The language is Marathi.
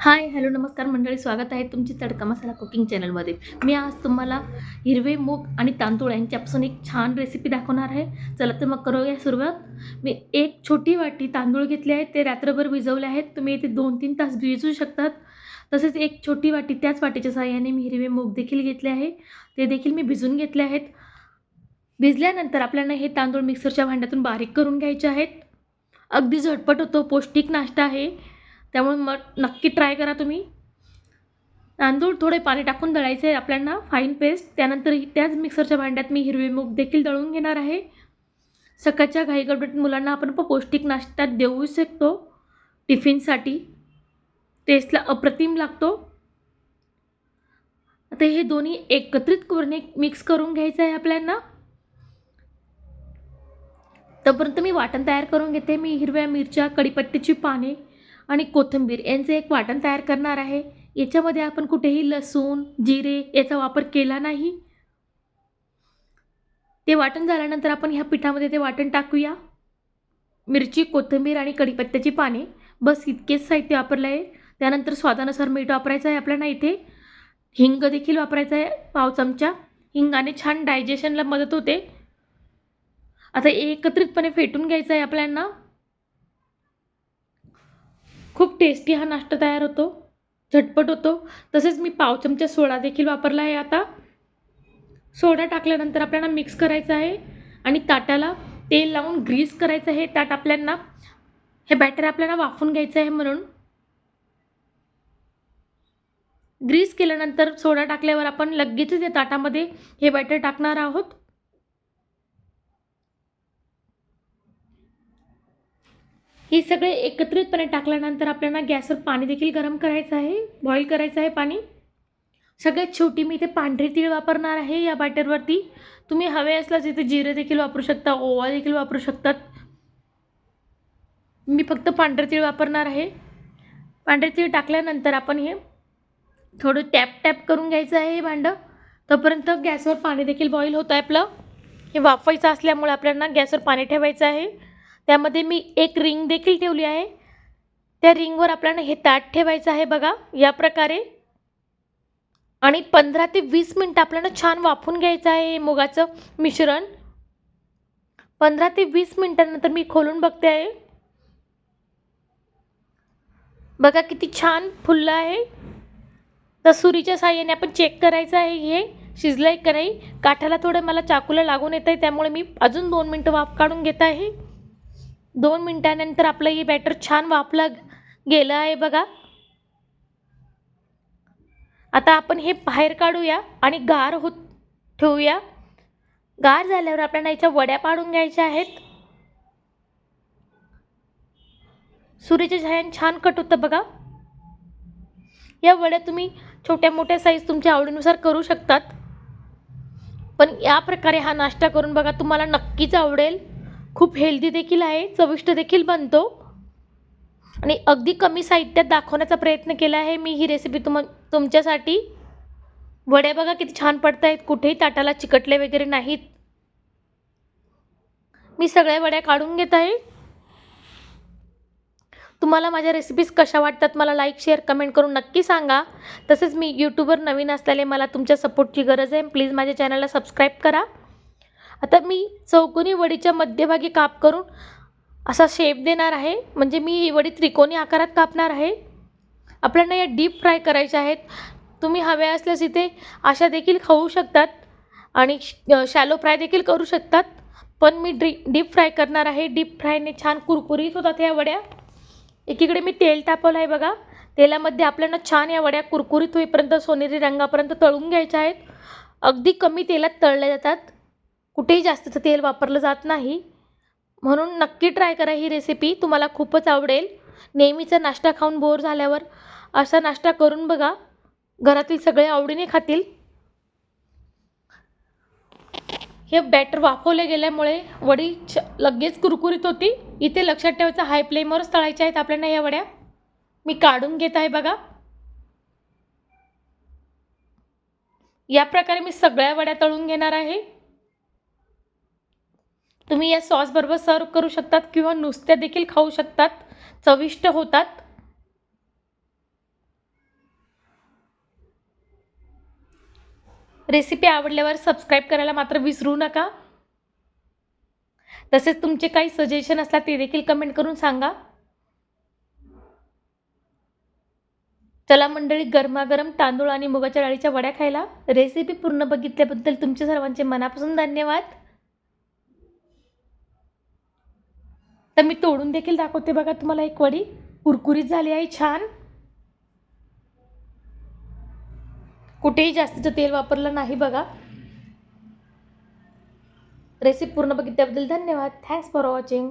हाय हॅलो नमस्कार मंडळी स्वागत आहे तुमची तडका मसाला कुकिंग चॅनलमध्ये. मी आज तुम्हाला हिरवे मूग आणि तांदूळ यांच्यापासून एक छान रेसिपी दाखवणार आहे. चला तर मग करूया सुरुवात. मी एक छोटी वाटी तांदूळ घेतले आहेत ते रात्रभर भिजवले आहेत. तुम्ही इथे दोन तीन तास भिजू शकतात. तसेच एक छोटी वाटी त्याच वाटीच्या सहाय्याने मी हिरवे मूग देखील घेतले आहे. ते देखील मी भिजून घेतले आहेत. भिजल्यानंतर आपल्याला हे तांदूळ मिक्सरच्या भांड्यातून बारीक करून घ्यायचे आहेत. अगदी झटपट होतो पौष्टिक नाश्ता आहे. त्यामुळे मग नक्की ट्राय करा तुम्ही. तांदूळ थोडे पाणी टाकून दळायचे आहे आपल्याला फाईन पेस्ट त्यानंतर त्याच मिक्सरच्या भांड्यात मी हिरवे मूग देखील दळून घेणार आहे. सकाळच्या घाईगडबडीत मुलांना आपण पौष्टिक नाश्ता देऊ शकतो. टिफिनसाठी टेस्टला अप्रतिम लागतो. आता हे दोन्ही एकत्रित करून मिक्स करून घ्यायचं आहे आपल्याला तोपर्यंत मी वाटण तयार करून घेते. मी हिरव्या मिरच्या कढीपत्त्याची पाने आणि कोथिंबीर यांचं एक वाटण तयार करणार आहे. याच्यामध्ये आपण कुठेही लसूण जिरे याचा वापर केला नाही. ते वाटण झाल्यानंतर आपण ह्या पिठामध्ये ते वाटण टाकूया. मिरची कोथिंबीर आणि कढीपत्त्याची पाने. बस इतकेच साहित्य वापरलं आहे. त्यानंतर स्वादानुसार मीठ वापरायचं आहे आपल्याला इथे. हिंग देखील वापरायचं आहे पाव चमचा. हिंगाने छान डायजेशनला मदत होते. आता एकत्रितपणे फेटून घ्यायचं आहे आपल्याला. खूप टेस्टी हा नाश्ता तयार होतो. झटपट होतो. तसेच मी पाव चमचा सोडा देखील वापरला आहे आता. सोडा टाकल्यानंतर आपल्याला मिक्स करायचं आहे. आणि ताटाला तेल लावून ग्रीस करायचं आहे. ताट आपल्याला हे बॅटर आपल्याला वाफून घ्यायचं आहे म्हणून. ग्रीस केल्यानंतर सोडा टाकल्यावर आपण लगेचच या ताटामध्ये हे बॅटर टाकणार आहोत. हे सगळे एकत्रितपणे टाकल्यानंतर आपल्याला गॅसवर पाणी देखील गरम करायचं आहे बॉईल करायचं आहे पाणी. सगळ्यात छोटी मी इथे पांढरी तीळ वापरणार आहे या बॅटरवरती. तुम्ही हवे असल्यास इथे जिरे देखील वापरू शकता ओवा देखील वापरू शकतात. मी फक्त पांढरे तीळ वापरणार आहे. पांढरे तीळ टाकल्यानंतर आपण हे थोडं टॅप टॅप करून घ्यायचं आहे हे भांडं. तोपर्यंत गॅसवर पाणी देखील बॉईल होतं आहे आपलं. हे वाफायचं असल्यामुळे आपल्याला गॅसवर पाणी ठेवायचं आहे. त्यामध्ये मी एक रिंग देखील ठेवली आहे. त्या रिंगवर आपल्याला हे ताट ठेवायचं आहे बघा. या प्रकारे. आणि पंधरा ते वीस मिनटं आपल्याला छान वाफून घ्यायचं आहे हे मुगाचं मिश्रण. पंधरा ते वीस मिनटानंतर मी खोलून बघते आहे. बघा किती छान फुललं आहे. तर सुरीच्या साह्याने आपण चेक करायचं आहे हे. शिजलं आहे का नाही? काठाला थोडं मला चाकूला लागून येतं आहे त्यामुळे मी अजून दोन मिनटं वाफ काढून घेत आहे. दोन मिनटानंतर आपलं हे बॅटर छान वापलं गेलं आहे बघा. आता आपण हे बाहेर काढूया आणि गार होत ठेवूया. गार झाल्यावर आपल्याला याच्या वड्या पाडून घ्यायच्या आहेत. सुरीच्या झायन छान कट होतं बघा. या वड्या तुम्ही छोट्या मोठ्या साईज तुमच्या आवडीनुसार करू शकतात. पण या प्रकारे हा नाश्ता करून बघा तुम्हाला नक्कीच आवडेल. खूप हेल्दी देखील आहे चविष्ट देखील बनतो. आणि अगदी कमी साहित्यात दाखवण्याचा प्रयत्न केला आहे मी ही रेसिपी तुम तुमच्यासाठी. वड्या बघा किती छान पडत आहेत कुठेही ताटाला चिकटले वगैरे नाहीत. मी सगळ्या वड्या काढून घेत आहे. तुम्हाला माझ्या रेसिपीज कशा वाटतात मला लाईक शेअर कमेंट करून नक्की सांगा. तसेच मी यूट्यूबवर नवीन असल्याने मला तुमच्या सपोर्टची गरज आहे. प्लीज माझ्या चॅनलला सबस्क्राईब करा. आता मी चौकोनी वडीच्या मध्यभागी काप करून असा शेप देणार आहे. म्हणजे मी ही वडी त्रिकोणी आकारात कापणार आहे. आपल्याला या डीप फ्राय करायच्या आहेत. तुम्ही हव्या असल्यास इथे अशा देखील खाऊ शकतात आणि शॅलो फ्राय देखील करू शकतात. पण मी ड्री डीप फ्राय करणार आहे. डीप फ्रायने छान कुरकुरीत होतात ह्या वड्या. एकीकडे मी तेल तापवलं आहे बघा. तेलामध्ये आपल्याला छान या वड्या कुरकुरीत होईपर्यंत सोनेरी रंगापर्यंत तळून घ्यायच्या आहेत. अगदी कमी तेलात तळल्या जातात. कुठेही जास्तीचं तेल वापरलं जात नाही. म्हणून नक्की ट्राय करा ही रेसिपी तुम्हाला खूपच आवडेल. नेहमीचा नाश्ता खाऊन बोर झाल्यावर असा नाश्ता करून बघा. घरातील सगळे आवडीने खातील. हे बॅटर वाफवले गेल्यामुळे वडी छ लगेच कुरकुरीत होती. इथे लक्षात ठेवायचं हाय फ्लेमवरच तळायच्या आहेत आपल्याला या वड्या. मी काढून घेत आहे बघा. या प्रकारे मी सगळ्या वड्या तळून घेणार आहे. तुम्ही या सॉसबरोबर सर्व करू शकतात किंवा नुसत्या देखील खाऊ शकतात. चविष्ट होतात. रेसिपी आवडल्यावर सबस्क्राईब करायला मात्र विसरू नका. तसेच तुमचे काही सजेशन असला ते देखील कमेंट करून सांगा. चला मंडळी गरमागरम तांदूळ आणि मुगाच्या डाळीच्या वड्या खायला. रेसिपी पूर्ण बघितल्याबद्दल तुमचे सर्वांचे मनापासून धन्यवाद. तर मी तोडून देखील दाखवते बघा तुम्हाला एक वडी. कुरकुरीत झाली आहे छान. कुठेही जास्तीचं तेल वापरलं नाही बघा. रेसिपी पूर्ण बघितल्याबद्दल धन्यवाद. Thanks for watching